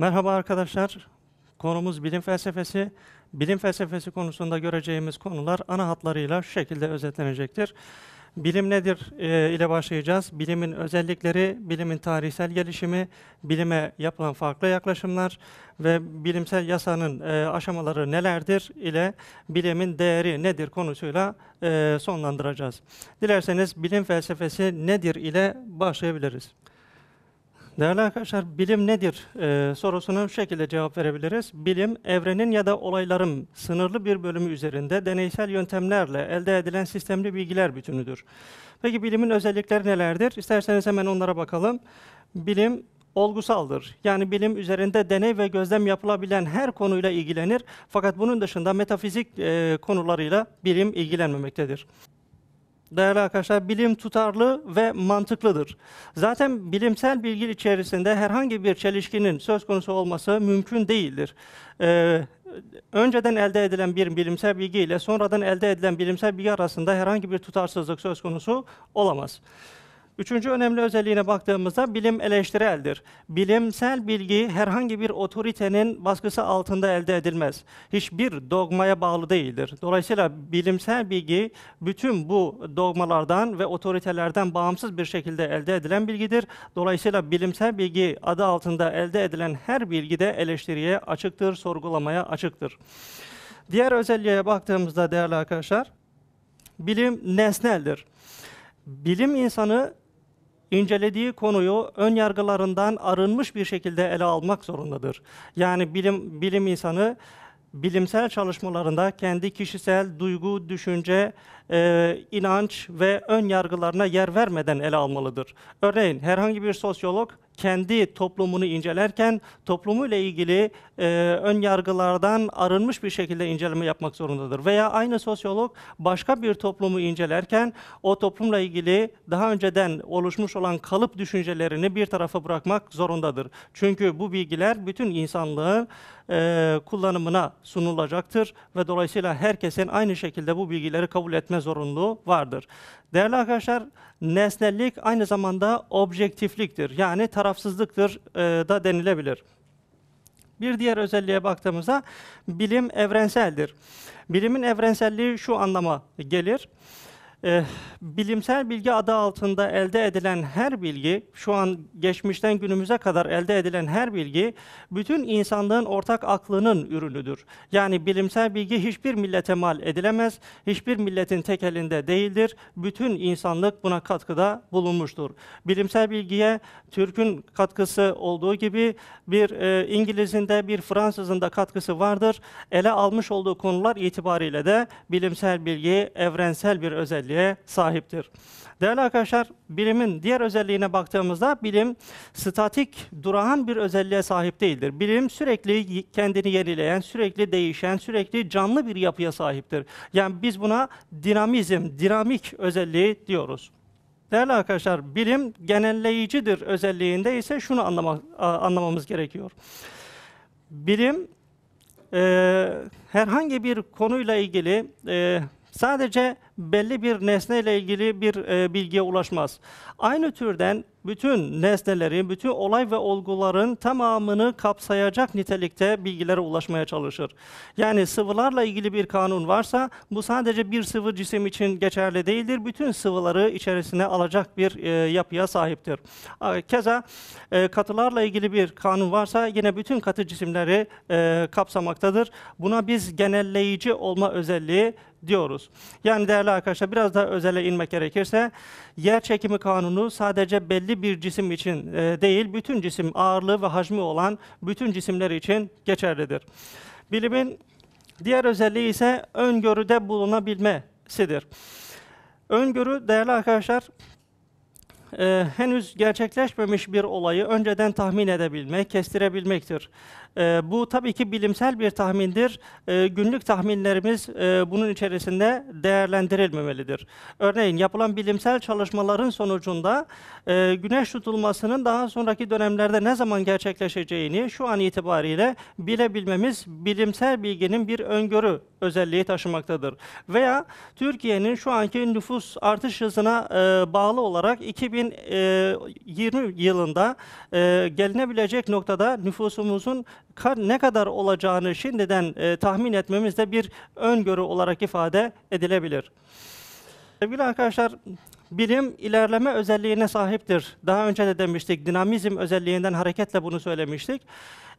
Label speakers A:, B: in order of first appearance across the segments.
A: Merhaba arkadaşlar. Konumuz bilim felsefesi. Bilim felsefesi konusunda göreceğimiz konular ana hatlarıyla şu şekilde özetlenecektir. Bilim nedir e, ile başlayacağız. Bilimin özellikleri, bilimin tarihsel gelişimi, bilime yapılan farklı yaklaşımlar ve bilimsel yasanın e, aşamaları nelerdir ile bilimin değeri nedir konusuyla e, sonlandıracağız. Dilerseniz bilim felsefesi nedir ile başlayabiliriz. Değerli arkadaşlar, bilim nedir e, sorusuna şu şekilde cevap verebiliriz. Bilim, evrenin ya da olayların sınırlı bir bölümü üzerinde deneysel yöntemlerle elde edilen sistemli bilgiler bütünüdür. Peki bilimin özellikleri nelerdir? İsterseniz hemen onlara bakalım. Bilim olgusaldır. Yani bilim üzerinde deney ve gözlem yapılabilen her konuyla ilgilenir. Fakat bunun dışında metafizik e, konularıyla bilim ilgilenmemektedir. Değerli arkadaşlar, bilim tutarlı ve mantıklıdır. Zaten bilimsel bilgi içerisinde herhangi bir çelişkinin söz konusu olması mümkün değildir. Ee, önceden elde edilen bir bilimsel bilgi ile sonradan elde edilen bilimsel bilgi arasında herhangi bir tutarsızlık söz konusu olamaz. Üçüncü önemli özelliğine baktığımızda bilim eleştireldir. Bilimsel bilgi herhangi bir otoritenin baskısı altında elde edilmez. Hiçbir dogmaya bağlı değildir. Dolayısıyla bilimsel bilgi bütün bu dogmalardan ve otoritelerden bağımsız bir şekilde elde edilen bilgidir. Dolayısıyla bilimsel bilgi adı altında elde edilen her bilgi de eleştiriye açıktır, sorgulamaya açıktır. Diğer özelliğe baktığımızda değerli arkadaşlar, bilim nesneldir. Bilim insanı incelediği konuyu ön yargılarından arınmış bir şekilde ele almak zorundadır. Yani bilim bilim insanı bilimsel çalışmalarında kendi kişisel duygu, düşünce, e, inanç ve ön yargılarına yer vermeden ele almalıdır. Örneğin herhangi bir sosyolog kendi toplumunu incelerken toplumuyla ilgili e, ön yargılardan arınmış bir şekilde inceleme yapmak zorundadır. Veya aynı sosyolog başka bir toplumu incelerken o toplumla ilgili daha önceden oluşmuş olan kalıp düşüncelerini bir tarafa bırakmak zorundadır. Çünkü bu bilgiler bütün insanlığın e, kullanımına sunulacaktır ve dolayısıyla herkesin aynı şekilde bu bilgileri kabul etme zorunluluğu vardır. Değerli arkadaşlar, nesnellik aynı zamanda objektifliktir. Yani tarafsızlıktır e, da denilebilir. Bir diğer özelliğe baktığımızda bilim evrenseldir. Bilimin evrenselliği şu anlama gelir. E, bilimsel bilgi adı altında elde edilen her bilgi, şu an geçmişten günümüze kadar elde edilen her bilgi, bütün insanlığın ortak aklının ürünüdür. Yani bilimsel bilgi hiçbir millete mal edilemez, hiçbir milletin tek elinde değildir. Bütün insanlık buna katkıda bulunmuştur. Bilimsel bilgiye Türk'ün katkısı olduğu gibi bir e, İngiliz'in de bir Fransız'ın da katkısı vardır. Ele almış olduğu konular itibariyle de bilimsel bilgi evrensel bir özelliğe sahiptir. Değerli arkadaşlar, bilimin diğer özelliğine baktığımızda bilim statik, durağan bir özelliğe sahip değildir. Bilim sürekli kendini yenileyen, sürekli değişen, sürekli canlı bir yapıya sahiptir. Yani biz buna dinamizm, dinamik özelliği diyoruz. Değerli arkadaşlar, bilim genelleyicidir özelliğinde ise şunu anlama, anlamamız gerekiyor. Bilim e, herhangi bir konuyla ilgili e, sadece belli bir nesneyle ilgili bir e, bilgiye ulaşmaz. Aynı türden bütün nesnelerin, bütün olay ve olguların tamamını kapsayacak nitelikte bilgilere ulaşmaya çalışır. Yani sıvılarla ilgili bir kanun varsa bu sadece bir sıvı cisim için geçerli değildir. Bütün sıvıları içerisine alacak bir e, yapıya sahiptir. Keza e, katılarla ilgili bir kanun varsa yine bütün katı cisimleri e, kapsamaktadır. Buna biz genelleyici olma özelliği diyoruz. Yani değerli arkadaşlar biraz daha özele inmek gerekirse yer çekimi kanunu sadece belli bir cisim için e, değil bütün cisim ağırlığı ve hacmi olan bütün cisimler için geçerlidir. Bilimin diğer özelliği ise öngörüde bulunabilmesidir. Öngörü değerli arkadaşlar e, henüz gerçekleşmemiş bir olayı önceden tahmin edebilmek, kestirebilmektir. E, bu tabii ki bilimsel bir tahmindir. E, günlük tahminlerimiz e, bunun içerisinde değerlendirilmemelidir. Örneğin yapılan bilimsel çalışmaların sonucunda e, güneş tutulmasının daha sonraki dönemlerde ne zaman gerçekleşeceğini şu an itibariyle bilebilmemiz bilimsel bilginin bir öngörü özelliği taşımaktadır. Veya Türkiye'nin şu anki nüfus artış hızına e, bağlı olarak 2000 2020 yılında gelinebilecek noktada nüfusumuzun ne kadar olacağını şimdiden e, tahmin etmemiz de bir öngörü olarak ifade edilebilir. Sevgili arkadaşlar, bilim ilerleme özelliğine sahiptir. Daha önce de demiştik, dinamizm özelliğinden hareketle bunu söylemiştik.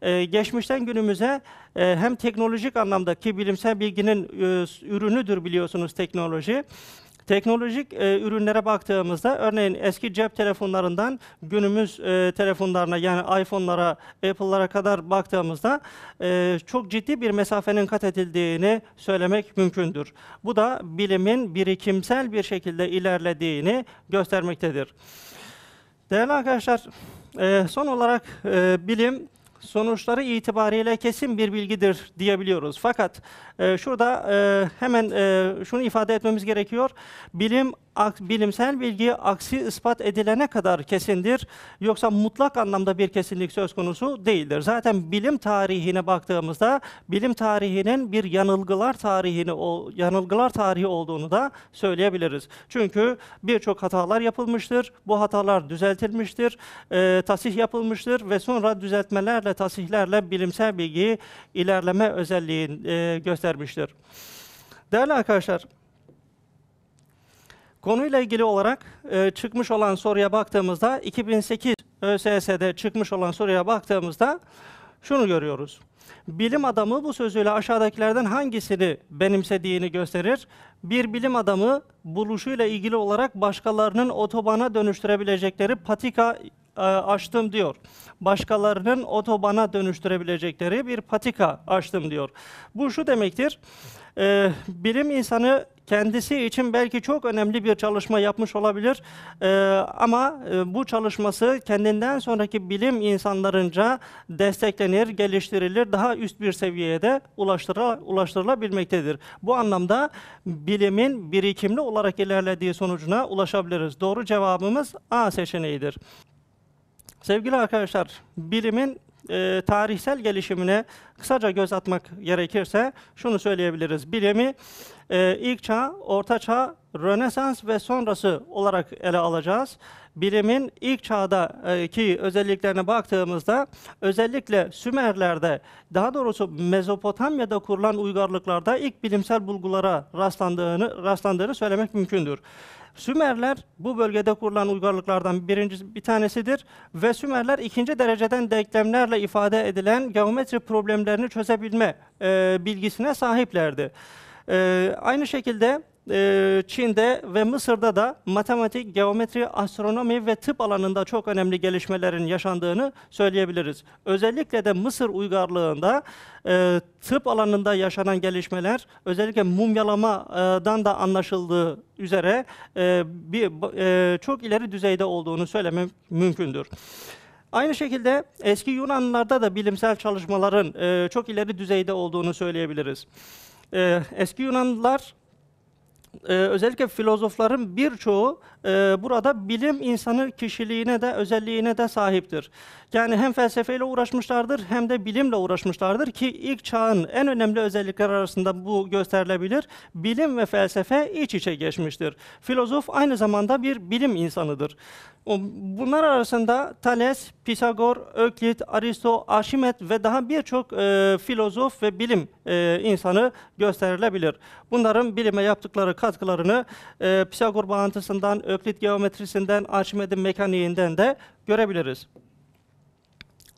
A: Ee, geçmişten günümüze e, hem teknolojik anlamda ki bilimsel bilginin e, ürünüdür biliyorsunuz teknoloji. Teknolojik e, ürünlere baktığımızda örneğin eski cep telefonlarından günümüz e, telefonlarına yani iPhone'lara, Apple'lara kadar baktığımızda e, çok ciddi bir mesafenin kat edildiğini söylemek mümkündür. Bu da bilimin birikimsel bir şekilde ilerlediğini göstermektedir. Değerli arkadaşlar, e, son olarak e, bilim sonuçları itibariyle kesin bir bilgidir diyebiliyoruz. Fakat e, şurada e, hemen e, şunu ifade etmemiz gerekiyor. Bilim ak- bilimsel bilgi aksi ispat edilene kadar kesindir. Yoksa mutlak anlamda bir kesinlik söz konusu değildir. Zaten bilim tarihine baktığımızda bilim tarihinin bir yanılgılar tarihini o yanılgılar tarihi olduğunu da söyleyebiliriz. Çünkü birçok hatalar yapılmıştır. Bu hatalar düzeltilmiştir. E, tasih yapılmıştır ve sonra düzeltmelerle, tasihlerle bilimsel bilgiyi ilerleme özelliği e, göstermiştir. Değerli arkadaşlar, Konuyla ilgili olarak e, çıkmış olan soruya baktığımızda 2008 ÖSS'de çıkmış olan soruya baktığımızda şunu görüyoruz. Bilim adamı bu sözüyle aşağıdakilerden hangisini benimsediğini gösterir. Bir bilim adamı buluşuyla ilgili olarak başkalarının otobana dönüştürebilecekleri patika açtım diyor. Başkalarının otobana dönüştürebilecekleri bir patika açtım diyor. Bu şu demektir. e, bilim insanı kendisi için belki çok önemli bir çalışma yapmış olabilir e, ama e, bu çalışması kendinden sonraki bilim insanlarınca desteklenir, geliştirilir, daha üst bir seviyeye de ulaştırıla, ulaştırılabilmektedir. Bu anlamda bilimin birikimli olarak ilerlediği sonucuna ulaşabiliriz. Doğru cevabımız A seçeneğidir. Sevgili arkadaşlar, bilimin e, tarihsel gelişimine kısaca göz atmak gerekirse şunu söyleyebiliriz. Bilimi e, ilk çağ, orta çağ, Rönesans ve sonrası olarak ele alacağız. Bilimin ilk çağdaki özelliklerine baktığımızda özellikle Sümerler'de daha doğrusu Mezopotamya'da kurulan uygarlıklarda ilk bilimsel bulgulara rastlandığını rastlandığını söylemek mümkündür. Sümerler bu bölgede kurulan uygarlıklardan birinci bir tanesidir ve Sümerler ikinci dereceden denklemlerle ifade edilen geometri problemlerini çözebilme e, bilgisine sahiplerdi. E, aynı şekilde e, Çin'de ve Mısır'da da matematik, geometri, astronomi ve tıp alanında çok önemli gelişmelerin yaşandığını söyleyebiliriz. Özellikle de Mısır uygarlığında e, tıp alanında yaşanan gelişmeler özellikle mumyalamadan da anlaşıldığı üzere e, bir e, çok ileri düzeyde olduğunu söylemem mümkündür. Aynı şekilde eski Yunanlılarda da bilimsel çalışmaların çok ileri düzeyde olduğunu söyleyebiliriz. Eski Yunanlılar e, özellikle filozofların birçoğu e, burada bilim insanı kişiliğine de özelliğine de sahiptir. Yani hem felsefeyle uğraşmışlardır hem de bilimle uğraşmışlardır ki ilk çağın en önemli özellikler arasında bu gösterilebilir. Bilim ve felsefe iç içe geçmiştir. Filozof aynı zamanda bir bilim insanıdır. Bunlar arasında Thales, Pisagor, Öklit, Aristo, Arşimet ve daha birçok e, filozof ve bilim e, insanı gösterilebilir. Bunların bilime yaptıkları katkılarını e, Pisagor bağıntısından, Öklit geometrisinden, Arşimet'in mekaniğinden de görebiliriz.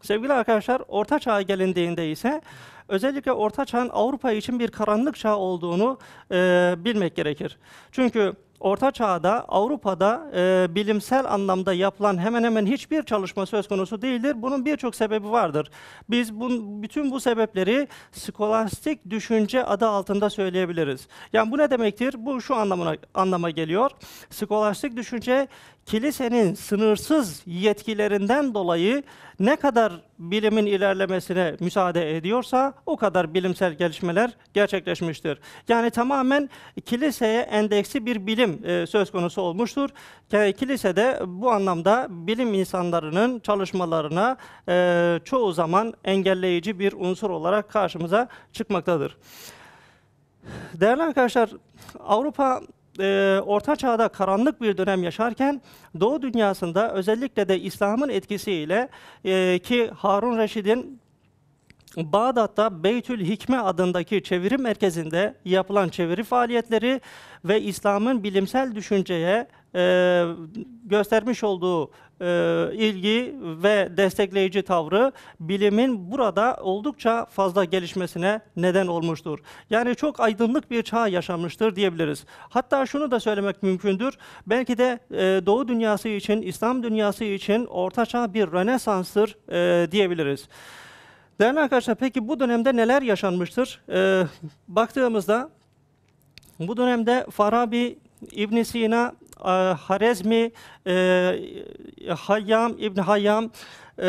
A: Sevgili arkadaşlar, Orta Çağ'a gelindiğinde ise özellikle Orta Çağ'ın Avrupa için bir karanlık çağ olduğunu e, bilmek gerekir. Çünkü Orta Çağ'da Avrupa'da e, bilimsel anlamda yapılan hemen hemen hiçbir çalışma söz konusu değildir. Bunun birçok sebebi vardır. Biz bun, bütün bu sebepleri skolastik düşünce adı altında söyleyebiliriz. Yani bu ne demektir? Bu şu anlamına anlama geliyor. Skolastik düşünce kilisenin sınırsız yetkilerinden dolayı ne kadar bilimin ilerlemesine müsaade ediyorsa o kadar bilimsel gelişmeler gerçekleşmiştir. Yani tamamen kiliseye endeksi bir bilim e, söz konusu olmuştur. Ki- Kilise de bu anlamda bilim insanlarının çalışmalarına e, çoğu zaman engelleyici bir unsur olarak karşımıza çıkmaktadır. Değerli arkadaşlar, Avrupa e, Orta Çağ'da karanlık bir dönem yaşarken Doğu dünyasında özellikle de İslam'ın etkisiyle e, ki Harun Reşid'in Bağdat'ta Beytül Hikme adındaki çeviri merkezinde yapılan çeviri faaliyetleri ve İslam'ın bilimsel düşünceye e, göstermiş olduğu e, ilgi ve destekleyici tavrı bilimin burada oldukça fazla gelişmesine neden olmuştur. Yani çok aydınlık bir çağ yaşamıştır diyebiliriz. Hatta şunu da söylemek mümkündür. Belki de e, Doğu dünyası için, İslam dünyası için Orta Çağ bir Rönesans'tır e, diyebiliriz. Değerli arkadaşlar peki bu dönemde neler yaşanmıştır? Ee, baktığımızda bu dönemde Farabi, İbn Sina, e, Harezmi, e, Hayyam, İbn Hayyam e,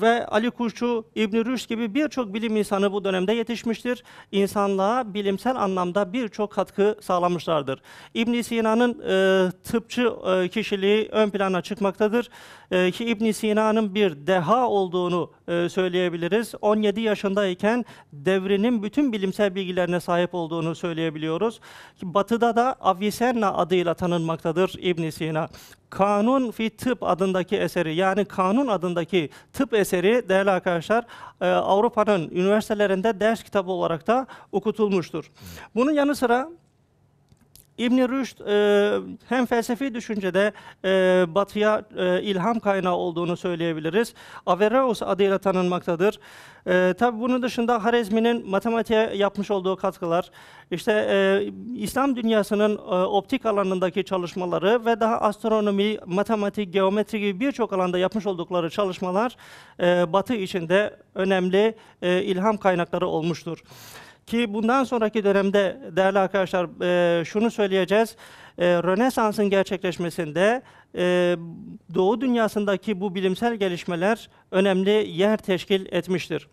A: ve Ali Kuşçu, İbn Rüşd gibi birçok bilim insanı bu dönemde yetişmiştir. İnsanlığa bilimsel anlamda birçok katkı sağlamışlardır. İbn Sina'nın e, tıpçı e, kişiliği ön plana çıkmaktadır. E, ki İbn Sina'nın bir deha olduğunu e, söyleyebiliriz. 17 yaşındayken devrinin bütün bilimsel bilgilerine sahip olduğunu söyleyebiliyoruz. Batı'da da Avicenna adıyla tanınmaktadır İbn Sina. Kanun fi Tıp adındaki eseri yani Kanun adındaki tıp eseri değerli arkadaşlar e, Avrupa'nın üniversitelerinde ders kitabı olarak da okutulmuştur. Bunun yanı sıra İbn Rüşd e, hem felsefi düşüncede e, batıya e, ilham kaynağı olduğunu söyleyebiliriz. Averroes adıyla tanınmaktadır. E, tabi bunun dışında Harezmi'nin matematiğe yapmış olduğu katkılar, işte e, İslam dünyasının e, optik alanındaki çalışmaları ve daha astronomi, matematik, geometri gibi birçok alanda yapmış oldukları çalışmalar e, Batı içinde önemli e, ilham kaynakları olmuştur. Ki bundan sonraki dönemde değerli arkadaşlar e, şunu söyleyeceğiz. E, Rönesans'ın gerçekleşmesinde e, Doğu dünyasındaki bu bilimsel gelişmeler önemli yer teşkil etmiştir.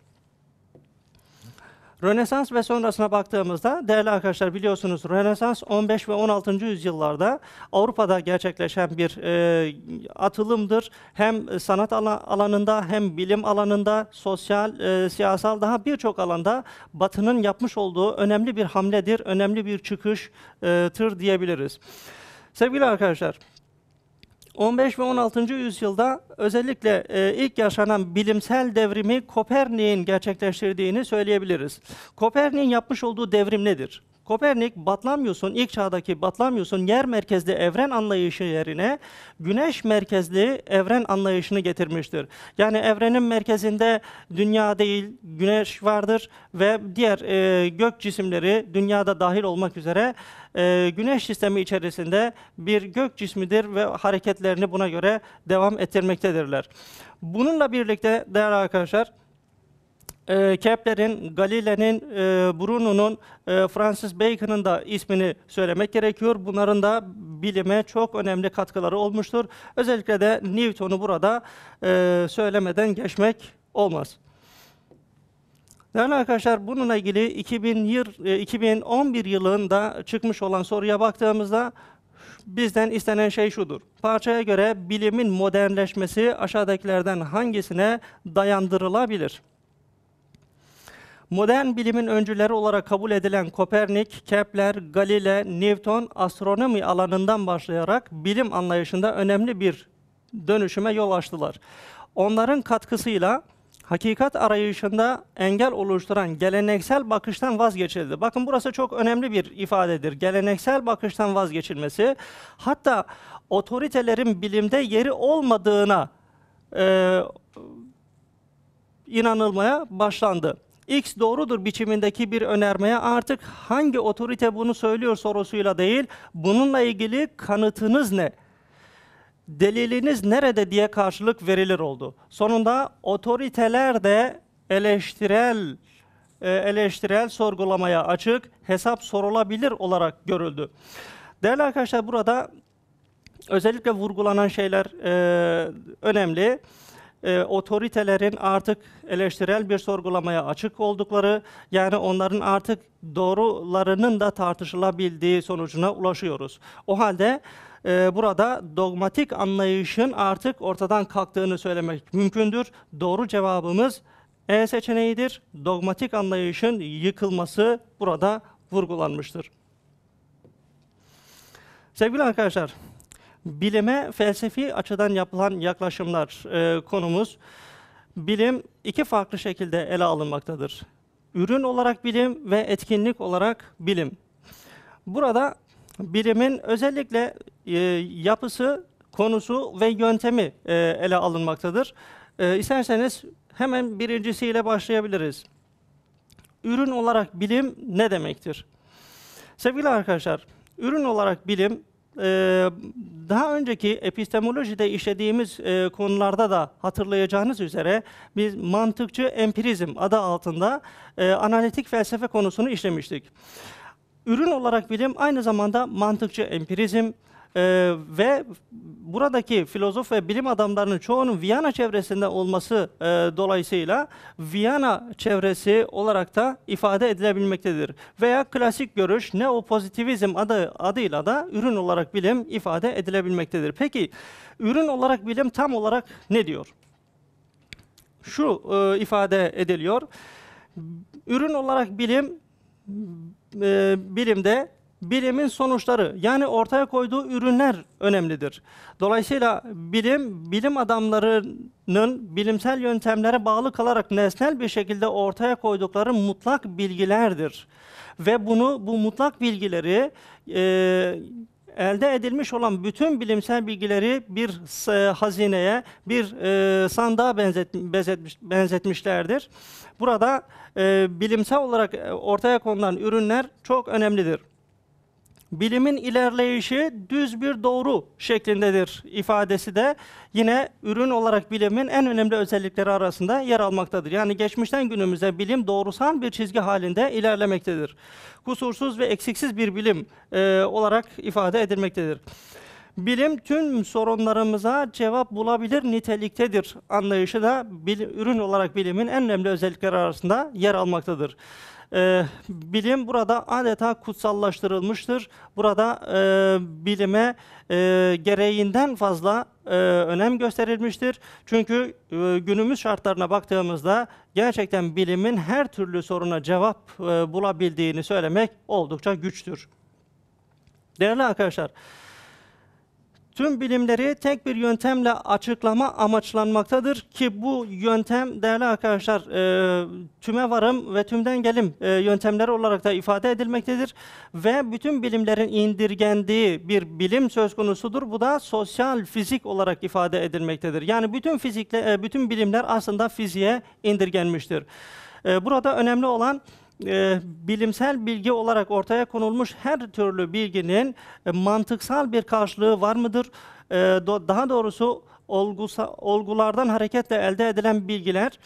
A: Rönesans ve sonrasına baktığımızda değerli arkadaşlar biliyorsunuz Rönesans 15 ve 16. yüzyıllarda Avrupa'da gerçekleşen bir e, atılımdır. Hem sanat alanında hem bilim alanında, sosyal, e, siyasal daha birçok alanda Batı'nın yapmış olduğu önemli bir hamledir, önemli bir çıkıştır diyebiliriz. Sevgili arkadaşlar, 15 ve 16. yüzyılda özellikle e, ilk yaşanan bilimsel devrimi Kopernik'in gerçekleştirdiğini söyleyebiliriz. Kopernik'in yapmış olduğu devrim nedir? Kopernik, Batlamyus'un, ilk çağdaki Batlamyus'un yer merkezli evren anlayışı yerine güneş merkezli evren anlayışını getirmiştir. Yani evrenin merkezinde dünya değil, güneş vardır ve diğer e, gök cisimleri dünyada dahil olmak üzere e, güneş sistemi içerisinde bir gök cismidir ve hareketlerini buna göre devam ettirmektedirler. Bununla birlikte değerli arkadaşlar, e, Kepler'in, Galile'nin, e, Bruno'nun, e, Francis Bacon'ın da ismini söylemek gerekiyor. Bunların da bilime çok önemli katkıları olmuştur. Özellikle de Newton'u burada e, söylemeden geçmek olmaz. Değerli arkadaşlar bununla ilgili 2000 yıl, 2011 yılında çıkmış olan soruya baktığımızda bizden istenen şey şudur. Parçaya göre bilimin modernleşmesi aşağıdakilerden hangisine dayandırılabilir? Modern bilimin öncüleri olarak kabul edilen Kopernik, Kepler, Galile, Newton astronomi alanından başlayarak bilim anlayışında önemli bir dönüşüme yol açtılar. Onların katkısıyla hakikat arayışında engel oluşturan geleneksel bakıştan vazgeçildi. Bakın burası çok önemli bir ifadedir. Geleneksel bakıştan vazgeçilmesi, hatta otoritelerin bilimde yeri olmadığına e, inanılmaya başlandı. X doğrudur biçimindeki bir önermeye artık hangi otorite bunu söylüyor sorusuyla değil, bununla ilgili kanıtınız ne? Deliliniz nerede diye karşılık verilir oldu. Sonunda otoriteler de eleştirel e, eleştirel sorgulamaya açık, hesap sorulabilir olarak görüldü. Değerli arkadaşlar burada özellikle vurgulanan şeyler e, önemli e, otoritelerin artık eleştirel bir sorgulamaya açık oldukları, yani onların artık doğrularının da tartışılabildiği sonucuna ulaşıyoruz. O halde e, burada dogmatik anlayışın artık ortadan kalktığını söylemek mümkündür. Doğru cevabımız E seçeneğidir. Dogmatik anlayışın yıkılması burada vurgulanmıştır. Sevgili arkadaşlar, bilime felsefi açıdan yapılan yaklaşımlar e, konumuz. Bilim iki farklı şekilde ele alınmaktadır. Ürün olarak bilim ve etkinlik olarak bilim. Burada bilimin özellikle e, yapısı, konusu ve yöntemi e, ele alınmaktadır. E, isterseniz hemen birincisiyle başlayabiliriz. Ürün olarak bilim ne demektir? Sevgili arkadaşlar, ürün olarak bilim daha önceki epistemolojide işlediğimiz e, konularda da hatırlayacağınız üzere biz mantıkçı empirizm adı altında e, analitik felsefe konusunu işlemiştik. Ürün olarak bilim aynı zamanda mantıkçı empirizm e, ve buradaki filozof ve bilim adamlarının çoğunun Viyana çevresinde olması e, dolayısıyla Viyana çevresi olarak da ifade edilebilmektedir. Veya klasik görüş neopozitivizm adı adıyla da ürün olarak bilim ifade edilebilmektedir. Peki ürün olarak bilim tam olarak ne diyor? Şu e, ifade ediliyor. Ürün olarak bilim e, bilimde bilimin sonuçları yani ortaya koyduğu ürünler önemlidir. Dolayısıyla bilim, bilim adamlarının bilimsel yöntemlere bağlı kalarak nesnel bir şekilde ortaya koydukları mutlak bilgilerdir. Ve bunu, bu mutlak bilgileri e, elde edilmiş olan bütün bilimsel bilgileri bir e, hazineye, bir e, sandığa benzet, benzetmiş, benzetmişlerdir. Burada e, bilimsel olarak e, ortaya konulan ürünler çok önemlidir bilimin ilerleyişi düz bir doğru şeklindedir ifadesi de yine ürün olarak bilimin en önemli özellikleri arasında yer almaktadır. Yani geçmişten günümüze bilim doğrusal bir çizgi halinde ilerlemektedir. Kusursuz ve eksiksiz bir bilim e, olarak ifade edilmektedir. Bilim tüm sorunlarımıza cevap bulabilir niteliktedir anlayışı da bilim, ürün olarak bilimin en önemli özellikleri arasında yer almaktadır. Ee, bilim burada adeta kutsallaştırılmıştır. Burada e, bilime e, gereğinden fazla e, önem gösterilmiştir. Çünkü e, günümüz şartlarına baktığımızda gerçekten bilimin her türlü soruna cevap e, bulabildiğini söylemek oldukça güçtür. Değerli arkadaşlar, Tüm bilimleri tek bir yöntemle açıklama amaçlanmaktadır ki bu yöntem değerli arkadaşlar e, tüme varım ve tümden gelim e, yöntemleri olarak da ifade edilmektedir ve bütün bilimlerin indirgendiği bir bilim söz konusudur. Bu da sosyal fizik olarak ifade edilmektedir. Yani bütün fizikle e, bütün bilimler aslında fiziğe indirgenmiştir. E, burada önemli olan e, bilimsel bilgi olarak ortaya konulmuş her türlü bilginin e, mantıksal bir karşılığı var mıdır? E, do, daha doğrusu olgusa, olgulardan hareketle elde edilen bilgiler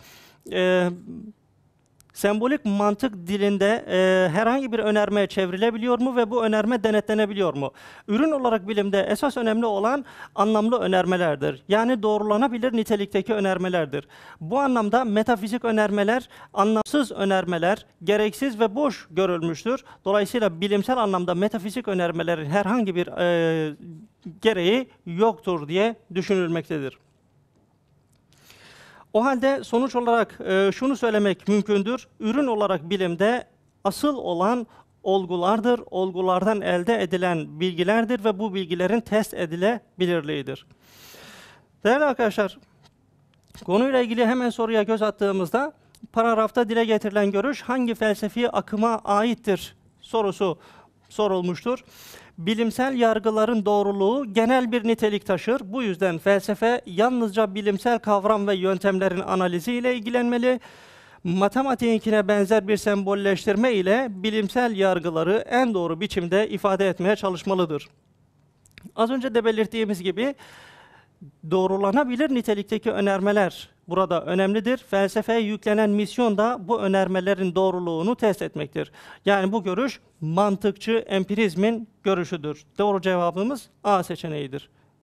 A: e, sembolik mantık dilinde e, herhangi bir önermeye çevrilebiliyor mu ve bu önerme denetlenebiliyor mu? Ürün olarak bilimde esas önemli olan anlamlı önermelerdir. Yani doğrulanabilir nitelikteki önermelerdir. Bu anlamda metafizik önermeler, anlamsız önermeler, gereksiz ve boş görülmüştür. Dolayısıyla bilimsel anlamda metafizik önermelerin herhangi bir e, gereği yoktur diye düşünülmektedir. O halde sonuç olarak e, şunu söylemek mümkündür. Ürün olarak bilimde asıl olan olgulardır. Olgulardan elde edilen bilgilerdir ve bu bilgilerin test edilebilirliğidir. Değerli arkadaşlar, konuyla ilgili hemen soruya göz attığımızda paragrafta dile getirilen görüş hangi felsefi akıma aittir sorusu sorulmuştur bilimsel yargıların doğruluğu genel bir nitelik taşır. Bu yüzden felsefe yalnızca bilimsel kavram ve yöntemlerin analizi ile ilgilenmeli. Matematiğinkine benzer bir sembolleştirme ile bilimsel yargıları en doğru biçimde ifade etmeye çalışmalıdır. Az önce de belirttiğimiz gibi doğrulanabilir nitelikteki önermeler burada önemlidir. Felsefeye yüklenen misyon da bu önermelerin doğruluğunu test etmektir. Yani bu görüş mantıkçı empirizmin görüşüdür. Doğru cevabımız A seçeneğidir.